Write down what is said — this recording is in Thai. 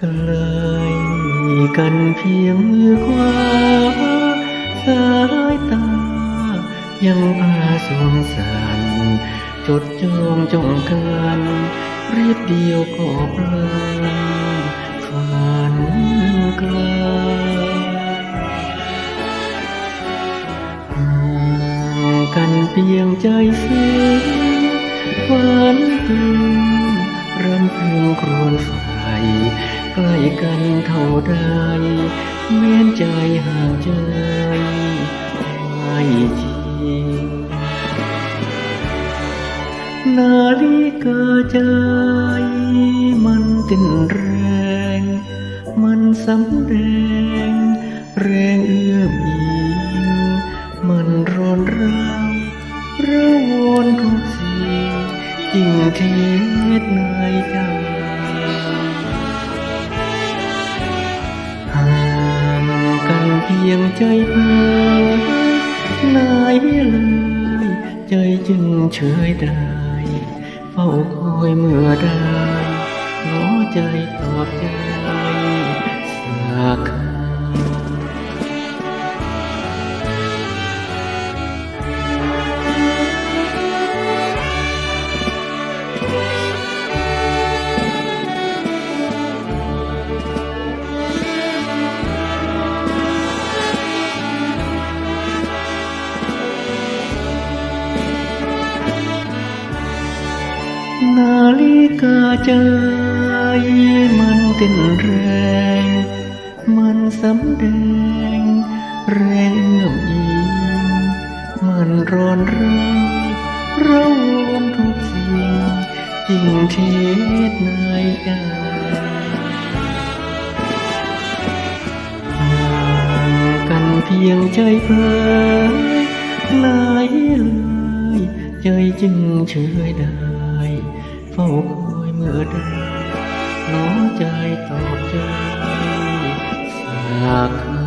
กันเพียงมือขวาสายตา ยังพาสวงสันจดจองจ้องกันรีบเดียวก็เพลินฝันกลห่างกันเพียงใจเสิ้นฝันพึงรำพึงครวญไฟ ใกล้กันเท่าใดแม้นใจห่างใจไม่จริง นาฬิกาใจมันเต้นแรง มันสำแดง แรงเอื้อมอิงมันร้อนราวระวนทุกสิ่งจริงเท็จในใจ ยงใจเพ้อนายเลยใจจึงเฉยได้เฝ้าคอยเมื่อได้รอใจตอบใจ กาใจ มันเต้นแรง มันสำแดง แรงเอื้อมอิงมันร้อนราวร้อนทุกสิ่งจริงเท็จในใจห่างกันเพียงใจเพ้อไหนเลยใจจึงเฉยได้ เฝ้าคอยเมื่อใดน้องใจตอบใจสักคำ